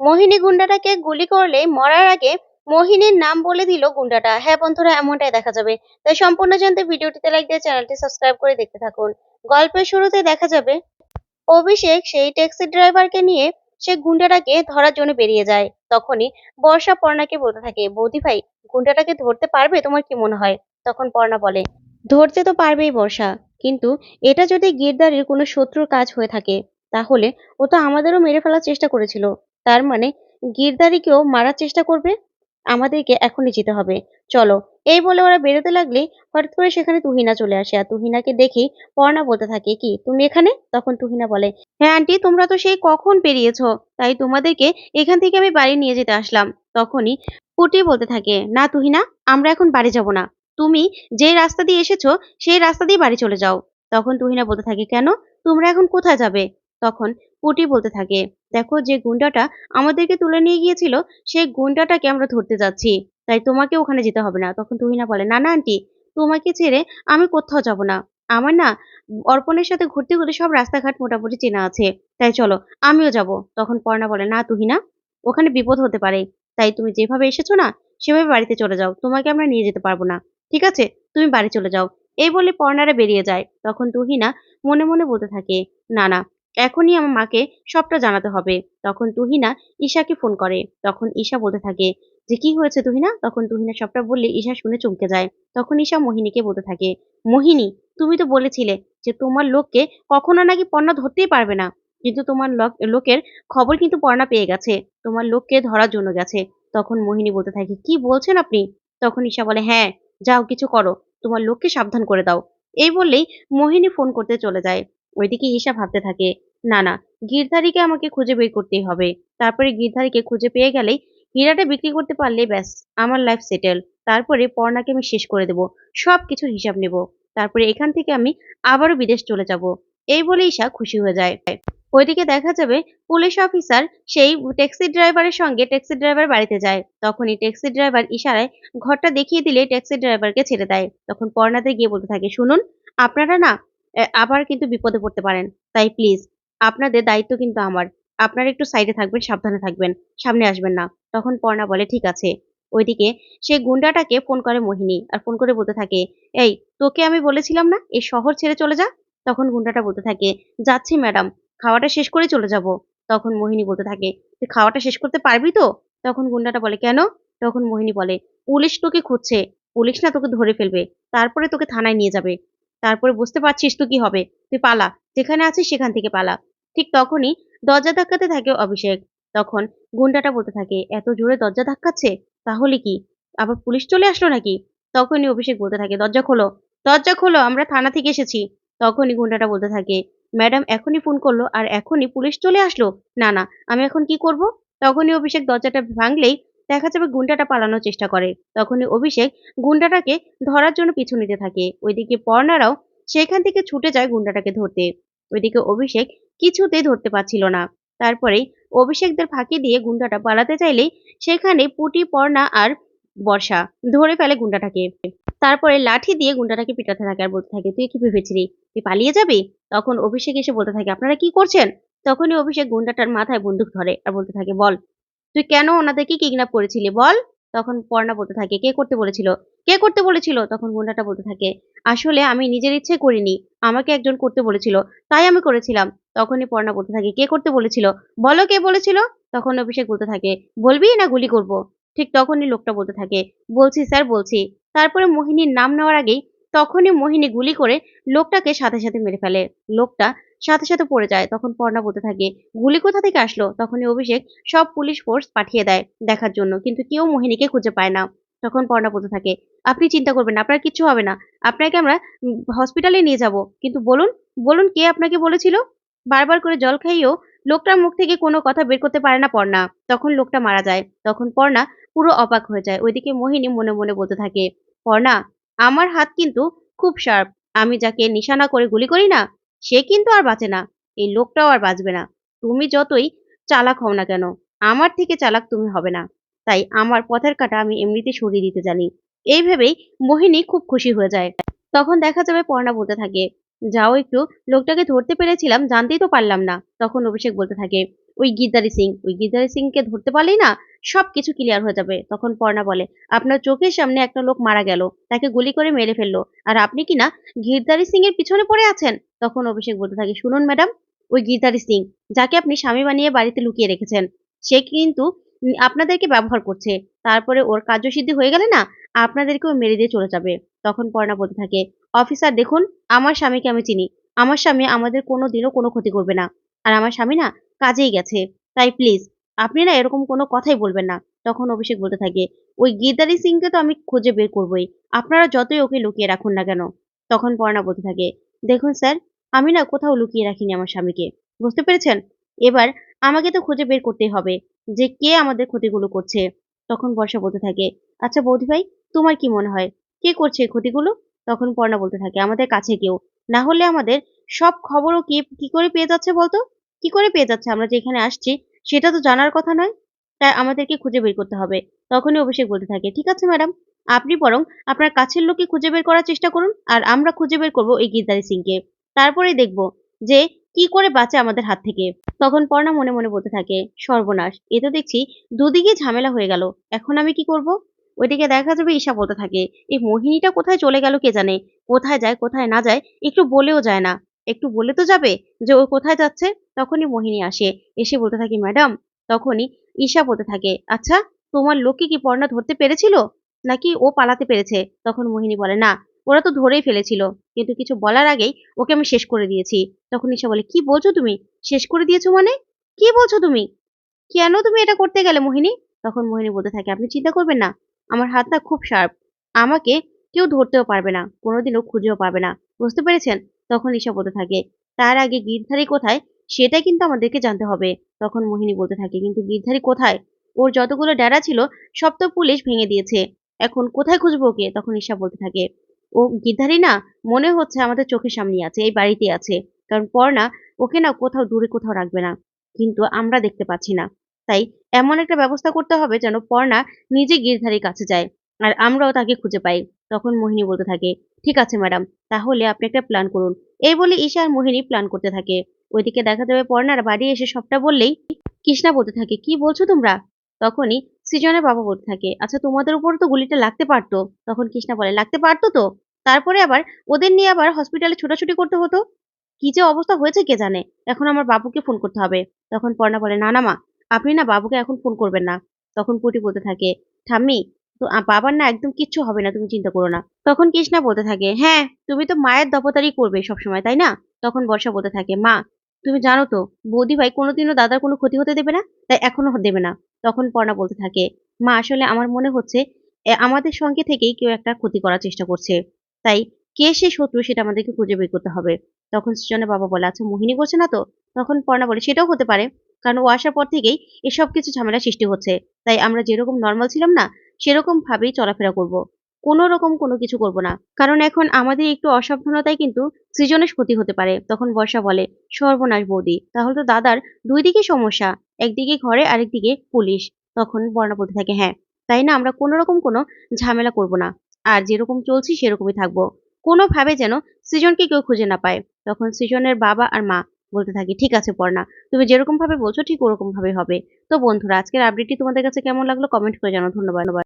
মোহিনী গুন্ডাটাকে গুলি করলে মরার আগে মোহিনীর নাম বলে দিল গুন্ডাটা। হ্যাঁ বন্ধুরা, এমনটাই দেখা যাবে। তাই সম্পূর্ণ জানতে ভিডিওটিতে লাইক দিয়ে চ্যানেলটি সাবস্ক্রাইব করে দেখতে থাকুন। গল্পের শুরুতে দেখা যাবে, অভিষেক সেই ট্যাক্সি ড্রাইভারকে নিয়ে সে গুন্ডাটাকে ধরার জন্য বেরিয়ে যায়। তখনই বর্ষা পর্ণাকে বলতে থাকে, বৌদি ভাই, গুন্ডাটাকে ধরতে পারবে তোমার কি মনে হয়? তখন পর্ণা বলে, ধরতে তো পারবেই বর্ষা, কিন্তু এটা যদি গিরদারির কোনো শত্রুর কাজ হয়ে থাকে, তাহলে ও তো আমাদেরও মেরে ফেলার চেষ্টা করেছিল। তার মানে গিরদারিকেও মারার চেষ্টা করবে? আমাদেরকে এখনই যেতে হবে। চলো, এই বলে ওরা বেরোতে লাগলে হঠাৎ করে সেখানে তুহিনা চলে আসে আর তুহিনাকে দেখেই পর্ণা বলতে থাকে, কি, তুমি এখানে? তখন তুহিনা বলে হ্যাঁ আন্টি, তোমরা তো সেই কখন বেরিয়েছো, তাই তোমাদেরকে এখান থেকে আমি বাড়ি নিয়ে যেতে আসলাম। তখনই পুটি বলতে থাকে, না তুহিনা, আমরা এখন বাড়ি যাব না। তুমি যে রাস্তা দিয়ে এসেছ, সেই রাস্তা দিয়ে বাড়ি চলে যাও। তখন তুহিনা বলতে থাকে, কেন? তোমরা এখন কোথায় যাবে? তখন পুটি বলতে থাকে দেখো যে গুন্ডাটা আমাদেরকে তুলে নিয়ে গিয়েছিল, সেই গুন্ডাটাকে আমরা ধরতে যাচ্ছি। তাই তোমাকে ওখানে যেতে হবে না। তখন তুহিনা বলে, না না, আন্টি, তোমাকে ছেড়ে আমি কোথাও যাব না। আমার না অর্পণের সাথে ঘুরতে ঘুরতে সব রাস্তাঘাট মোটামুটি চেনা আছে। তাই চলো, আমিও যাব। তখন পর্ণা বলে, না, তুহিনা, ওখানে বিপদ হতে পারে। তাই তুমি যেভাবে এসেছ না, সেভাবে বাড়িতে চলে যাও। তোমাকে আমরা নিয়ে যেতে পারব না। ঠিক আছে? তুমি বাড়ি চলে যাও। এই বলে পর্ণারা বেরিয়ে যায়। তখন তুহিনা মনে মনে বলতে থাকে, না না এখনই আমার মাকে সবটা জানাতে হবে। তখন তুহিনা ঈশাকে ফোন করে। তখন ঈশা বলতে থাকে, যে কি হয়েছে তুহিনা? তখন তুহিনা সবটা বললে ঈশা শুনে চমকে যায়। তখন ঈশা মোহিনীকে বলতে থাকে, মোহিনী, তুমি তো বলেছিলে যে তোমার লোককে কখনো নাকি পর্ণা ধরতেই পারবে না। কিন্তু তোমার লোক, লোকের খবর কিন্তু পর্ণা পেয়ে গেছে। তোমার লোককে ধরার জন্য গেছে। তখন মোহিনী বলতে থাকে, কি বলছেন আপনি? তখন ঈশা বলে হ্যাঁ যাও কিছু করো। তোমার লোককে সাবধান করে দাও। এই বললেই মোহিনী ফোন করতে চলে যায়। ওইদিকে ঈশা ভাবতে থাকে, না না, গিরধারীকে আমাকে খুঁজে বের করতেই হবে। তারপরে গিরধারীকে খুঁজে পেয়ে গেলেই হীরাটা বিক্রি করতে পারলে ব্যাস, আমার লাইফ সেটেল তারপরে পর্ণাকে আমি শেষ করে দেব সব কিছুর হিসাব নেব। তারপরে এখান থেকে আমি আবারও বিদেশ চলে যাব। এই বলে ঈশা খুশি হয়ে যায়। ওইদিকে দেখা যাবে পুলিশ অফিসার সেই ট্যাক্সি ড্রাইভারের সঙ্গে ট্যাক্সি ড্রাইভার বাড়িতে যায়। তখনই ট্যাক্সি ড্রাইভার ইশারায় ঘরটা দেখিয়ে দিলে ট্যাক্সি ড্রাইভারকে ছেড়ে দেয়। তখন পর্ণাতে গিয়ে বলতে থাকে, শুনুন, আপনারা না আবার কিন্তু বিপদে পড়তে পারেন। তাই প্লিজ আপনাদের দায়িত্ব কিন্তু আমার। আপনারা একটু সাইডে থাকবেন, সাবধানে থাকবেন, সামনে আসবেন না। তখন পর্ণা বলে, ঠিক আছে। ওইদিকে সে গুন্ডাটাকে ফোন করে মোহিনী আর ফোন করে বলতে থাকে, এই, তোকে আমি বলেছিলাম না, এই শহর ছেড়ে চলে যা? তখন গুন্ডাটা বলতে থাকে, যাচ্ছি ম্যাডাম খাওয়াটা শেষ করে চলে যাব। তখন মোহিনী বলতে থাকে, তুই খাওয়াটা শেষ করতে পারবি তো? তখন গুন্ডাটা বলে, কেন? তখন মোহিনী বলে, পুলিশ তোকে খুঁজছে। পুলিশ না তোকে ধরে ফেলবে। তারপরে তোকে থানায় নিয়ে যাবে। তারপরে বুঝতে পারছিস তো কি হবে? তুই পালা, যেখানে আছিস সেখান থেকে পালা। ঠিক তখনই দরজা ধাক্কাতে থাকে অভিষেক। তখন গুন্ডাটা বলতে থাকে, এত জোরে দরজা ধাক্কাচ্ছে? তাহলে কি? আবার পুলিশ চলে আসলো নাকি? তখনই অভিষেক বলতে থাকে, দরজা খোলো দরজা খোলো, আমরা থানা থেকে এসেছি। তখনই গুন্ডাটা বলতে থাকে, ম্যাডাম, এখনই ফোন করল, আর এখনই পুলিশ চলে আসলো? না না, আমি এখন কি করব? তখনই অভিষেক দরজাটা ভাঙলেই দেখা যাবে গুন্ডাটা পালানোর চেষ্টা করে। তখনই অভিষেক গুন্ডাটাকে ধরার জন্য পিছু নিতে থাকে। ওইদিকে পর্ণারাও সেখান থেকে ছুটে যায় গুন্ডাটাকে ধরতে। ওইদিকে অভিষেক কিছুতেই ধরতে পারছিল না। তারপরেই অভিষেকদের ফাঁকি দিয়ে গুন্ডাটা পালাতে চাইলেই সেখানে পুটি, পর্ণা আর বর্ষা ধরে ফেলে গুন্ডাটাকে। তারপরে লাঠি দিয়ে গুন্ডাটাকে পিটাতে থাকে আর বলতে থাকে, তুই কি ভেবেছিলি? তুই পালিয়ে যাবি? তখন অভিষেক এসে বলতে থাকে, আপনারা কি করছেন? তখনই অভিষেক গুন্ডাটার মাথায় বন্দুক ধরে আর বলতে থাকে, বল তুই কেন ওনাদেরকে কিডন্যাপ করেছিলি? বল। তখন পর্ণা বলতে থাকে, কে করতে বলেছিল? কে করতে বলেছিল? তখন গুন্ডাটা বলতে থাকে, আসলে আমি নিজের ইচ্ছে করিনি। আমাকে একজন করতে বলেছিল, তাই আমি করেছিলাম। তখনই পর্ণা বলতে থাকে, কে করতে বলেছিল? বলো কে বলেছিল? তখন অভিষেক বলতে থাকে, বলবি না গুলি করব? ঠিক তখনই লোকটা বলতে থাকে, বলছি স্যার, বলছি। তারপরে মোহিনীর নাম নেওয়ার আগেই তখনই মোহিনী গুলি করে লোকটাকে সাথে সাথে মেরে ফেলে। লোকটা সাথে সাথে পড়ে যায়, তখন পর্ণা বলতে থাকে, গুলি কোথা থেকে আসলো? তখনই অভিষেক সব পুলিশ ফোর্স পাঠিয়ে দেয় দেখার জন্য, কিন্তু কেউ মোহিনীকে খুঁজে পায় না। তখন পর্ণা বলতে থাকে, আপনি চিন্তা করবেন না, আপনার কিছু হবে না। আপনাকে আমরা হসপিটালে নিয়ে যাব। কিন্তু বলুন বলুন কে আপনাকে বলেছিল? বারবার করে জল খাইয়েও লোকটার মুখ থেকে কোনো কথা বের করতে পারে না পর্ণা। তখন লোকটা মারা যায়। তখন পর্ণা পুরো অবাক হয়ে যায়। ওইদিকে মোহিনী মনে মনে বলতে থাকে, পর্ণা আমার হাত কিন্তু খুব শার্প। আমি যাকে নিশানা করে গুলি করি না, সে কিন্তু আর বাঁচে না। এই লোকটাও আর বাঁচবে না। তুমি যতই চালাক হও না কেন, আমার থেকে চালাক তুমি হবে না। তাই আমার পথের কাটা আমি এমনিতে সরিয়ে দিতে জানি। এই ভেবেই মোহিনী খুব খুশি হয়ে যায়। তখন দেখা যাবে পর্ণা বলতে থাকে, যাও একটু, লোকটাকে ধরতে পেরেছিলাম, জানতেই তো পারলাম না। তখন অভিষেক বলতে থাকে, ওই গিদ্দারি সিং, ওই গিদ্দারি সিংকে ধরতে পারলেই না? সব কিছু ক্লিয়ার হয়ে যাবে। তখন পর্ণা বলে, আপনার চোখের সামনে একটা লোক মারা গেল, তাকে গুলি করে মেরে ফেলল। আর আপনি কি না গিরধারী সিং এর পিছনে পড়ে আছেন? তখন অভিষেক বলতে থাকে, শুনুন ম্যাডাম, ওই গিরধারী সিং, যাকে আপনি স্বামী বানিয়ে বাড়িতে লুকিয়ে রেখেছেন, সে কিন্তু আপনাদেরকে ব্যবহার করছে। তারপরে ওর কার্যসিদ্ধি হয়ে গেলে না, আপনাদেরকেও মেরে দিয়ে চলে যাবে। তখন পর্ণা বলতে থাকে, অফিসার, দেখুন, আমার স্বামীকে আমি চিনি। আমার স্বামী আমাদের কোনো দিনও কোনো ক্ষতি করবে না। আর আমার স্বামী না কাজেই গেছে। তাই প্লিজ আপনি না এরকম কোনো কথাই বলবেন না। তখন অভিষেক বলতে থাকে, ওই গিদারি সিংকে তো আমি খুঁজে বের করবোই। আপনারা যতই ওকে লুকিয়ে রাখুন না কেন? তখন পর্ণা বলতে থাকে, দেখুন স্যার, আমি না কোথাও লুকিয়ে রাখিনি আমার স্বামীকে। বুঝতে পেরেছেন? এবার আমাকে তো খুঁজে বের করতেই হবে যে কে আমাদের ক্ষতিগুলো করছে। তখন বর্ষা বলতে থাকে আচ্ছা বৌদি ভাই, তোমার কি মনে হয়? কে করছে এই ক্ষতিগুলো? তখন পর্ণা বলতে থাকে, আমাদের কাছে কেউ। না হলে আমাদের সব খবরও কি কি করে পেয়ে যাচ্ছে বলতো? কি করে পেয়ে যাচ্ছে? আমরা যেখানে আসছি সেটা তো জানার কথা নয়। তাই আমাদেরকে খুঁজে বের করতে হবে। তখনই অভিষেক বলতে থাকে, ঠিক আছে ম্যাডাম, আপনি বরং আপনার কাছের লোককে খুঁজে বের করার চেষ্টা করুন আর আমরা খুঁজে বের করব এই গিরদারি সিংকে। তারপরেই দেখব যে কি করে বাঁচে আমাদের হাত থেকে। তখন পর্ণা মনে মনে বলতে থাকে, সর্বনাশ, এ তো দেখছি দুদিকে ঝামেলা হয়ে গেল। এখন আমি কি করব? ওইদিকে দেখা যাবে ঈশা বলতে থাকে, এই মোহিনীটা কোথায় চলে গেল কে জানে? কোথায় যায়, কোথায় না যায়, একটু বলেও যায় না। একটু বলে তো যাবে যে ও কোথায় যাচ্ছে? তখনই মোহিনী আসে। এসে বলতে থাকে, ম্যাডাম, তখনই ঈশা বলতে থাকে আচ্ছা তোমার লোককে কি পর্ণা ধরতে পেরেছিল? নাকি ও পালাতে পেরেছে? তখন মোহিনী বলে, না, ওরা তো ধরেই ফেলেছিল। কিন্তু কিছু বলার আগেই ওকে আমি শেষ করে দিয়েছি। তখন ঈশা বলে, কি বলছো তুমি? শেষ করে দিয়েছ মানে? কি বলছো তুমি? কেন তুমি এটা করতে গেলে মোহিনী? তখন মোহিনী বলতে থাকে, আপনি চিন্তা করবেন না, আমার হাতটা খুব শার্প। আমাকে কেউ ধরতেও পারবে না কোনোদিনও খুঁজেও পাবে না। বুঝতে পেরেছেন? তখন ঈশা বলতে থাকে। তার আগে গিরধারী কোথায়? সেটা কিন্তু আমাদেরকে জানতে হবে। তখন মোহিনী বলতে থাকে, কিন্তু গিরধারী কোথায়? ওর যতগুলো ডেরা ছিল, সব তো পুলিশ ভেঙে দিয়েছে। এখন কোথায় খুঁজবো ওকে? তখন ঈশা বলতে থাকে, ও গিরধারী না? মনে হচ্ছে আমাদের চোখের সামনে আছে, এই বাড়িতে আছে। কারণ পর্ণা ওকে না কোথাও দূরে কোথাও রাখবে না। কিন্তু আমরা দেখতে পাচ্ছি না। তাই এমন একটা ব্যবস্থা করতে হবে যেন পর্ণা নিজে গিরধারীর কাছে যায়। আর আমরাও তাকে খুঁজে পাই। তখন মোহিনী বলতে থাকে, ঠিক আছে ম্যাডাম, তাহলে আপনি একটা প্ল্যান করুন। এই বলে ঈশা আর মোহিনী প্ল্যান করতে থাকে। ওইদিকে দেখা যাবে পর্ণার বাড়ি এসে সবটা বললেই কৃষ্ণা বলতে থাকে, কি বলছো তোমরা? তখনই সৃজনের বাবা বলতে থাকে আচ্ছা তোমাদের উপর তো গুলিটা লাগতে পারতো। তখন কৃষ্ণা বলে, লাগতে পারতো তো? তারপরে আবার ওদের নিয়ে আবার হসপিটালে ছোটাছুটি করতে হতো। কি যে অবস্থা হয়েছে কে জানে? এখন আমার বাবুকে ফোন করতে হবে। তখন পর্ণা বলে, না না মা, আপনি না বাবুকে এখন ফোন করবেন না। তখন পুটি বলতে থাকে, ঠাম্মি তো বাবার না একদম কিচ্ছু হবে না, তুমি চিন্তা করো না। তখন কৃষ্ণা বলতে থাকে হ্যাঁ তুমি তো মায়ের দপতারই করবে সবসময়, তাই না? তখন বর্ষা বলতে থাকে, মা, তুমি জানো তো বৌদি ভাই কোনোদিনও দাদার কোনো ক্ষতি হতে দেবে না, তাই এখনও দেবে না। তখন পর্ণা বলতে থাকে, মা, আসলে আমার মনে হচ্ছে আমাদের সঙ্গে থেকেই কেউ একটা ক্ষতি করার চেষ্টা করছে। তাই কে সে শত্রু সেটা আমাদেরকে খুঁজে বের করতে হবে। তখন সৃজনের বাবা বলে আচ্ছা মোহিনী করছে না তো? তখন পর্ণা বলে, সেটাও হতে পারে, কারণ ও আসার পর থেকেই এসব কিছু ঝামেলা সৃষ্টি হচ্ছে। তাই আমরা যেরকম নর্মাল ছিলাম না সেরকম ভাবেই চলাফেরা করব। কোনো রকম কোনো কিছু করব না। কারণ এখন আমাদের একটু অসাবধানতায় কিন্তু সৃজনের ক্ষতি হতে পারে। তখন বর্ষা বলে, সর্বনাশ বৌদি, তাহলে তো দাদার দুই দিকে সমস্যা, একদিকে ঘরে আরেকদিকে পুলিশ। তখন বর্ণা বলতে থাকে হ্যাঁ তাই না? আমরা কোনো রকম কোনো ঝামেলা করব না। আর যেরকম চলছি সেরকমই থাকব। কোনোভাবে যেন সৃজনকে কেউ খুঁজে না পায়। তখন সৃজনের বাবা আর মা বলতে থাকে, ঠিক আছে পর্ণা তুমি যেরকম ভাবে বলছো ঠিক ওরকম ভাবে হবে। তো বন্ধুরা, আজকের আপডেটটি তোমাদের কাছে কেমন লাগল কমেন্ট করে জানাও। ধন্যবাদ।